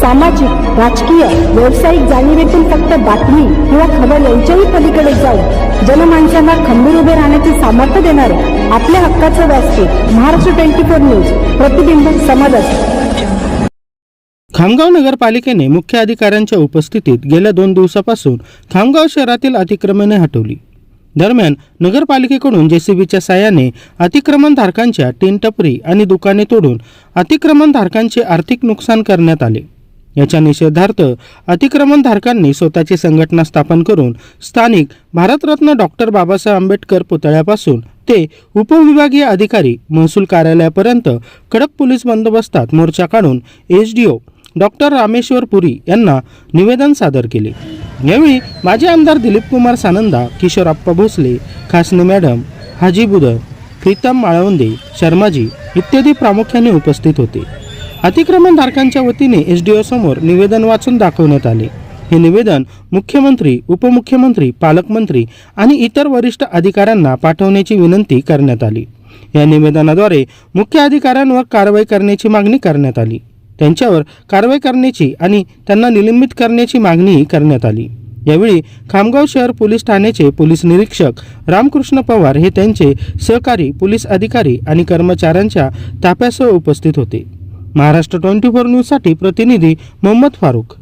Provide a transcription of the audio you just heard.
सामाजिक राजकीय व्यावसायिक जाणीवेतून फक्त बातमी किंवा खबर यांच्याही पलीकडे जाऊन जनमानसांना खंबीर उभे राहण्याचे सामर्थ्य देणारे आपल्या हक्काचं व्यासपीठ महाराष्ट्र ट्वेंटी फोर न्यूज प्रतिबिंब समाजात खामगाव नगरपालिकेने मुख्य अधिकाऱ्यांच्या उपस्थितीत गेल्या दोन दिवसापासून खामगाव शहरातील अतिक्रमणे हटवली. दरम्यान नगरपालिकेकडून जेसीबीच्या सहाय्याने अतिक्रमणधारकांच्या टीन टपरी आणि दुकाने तोडून अतिक्रमणधारकांचे आर्थिक नुकसान करण्यात आले. याच्या निषेधार्थ अतिक्रमणधारकांनी स्वतःची संघटना स्थापन करून स्थानिक भारतरत्न डॉक्टर बाबासाहेब आंबेडकर पुतळ्यापासून ते उपविभागीय अधिकारी महसूल कार्यालयापर्यंत कडक पोलीस बंदोबस्तात मोर्चा काढून H D O doctor Rameshwar Puri यांना निवेदन सादर केले. यावेळी माजी आमदार दिलीप कुमार सानंदा किशोरप्पा भोसले खासने मॅडम हाजी बुदर प्रीतम माळवंदे शर्माजी इत्यादी प्रामुख्याने उपस्थित होते. अतिक्रमणधारकांच्या वतीने एस डी समोर निवेदन वाचून दाखवण्यात आले. हे निवेदन मुख्यमंत्री उपमुख्यमंत्री पालकमंत्री आणि इतर वरिष्ठ अधिकाऱ्यांना पाठवण्याची विनंती करण्यात आली. या निवेदनाद्वारे मुख्य अधिकाऱ्यांवर कारवाई करण्याची मागणी करण्यात आली. त्यांच्यावर कारवाई करण्याची आणि त्यांना निलंबित करण्याची मागणीही करण्यात आली. यावेळी खामगाव शहर पोलीस ठाण्याचे पोलीस निरीक्षक रामकृष्ण पवार हे त्यांचे सहकारी पोलीस अधिकारी आणि कर्मचाऱ्यांच्या ताफ्यासह उपस्थित होते. महाराष्ट्र ट्वेंटी फोर न्यूजसाठी प्रतिनिधी मोहम्मद फारूक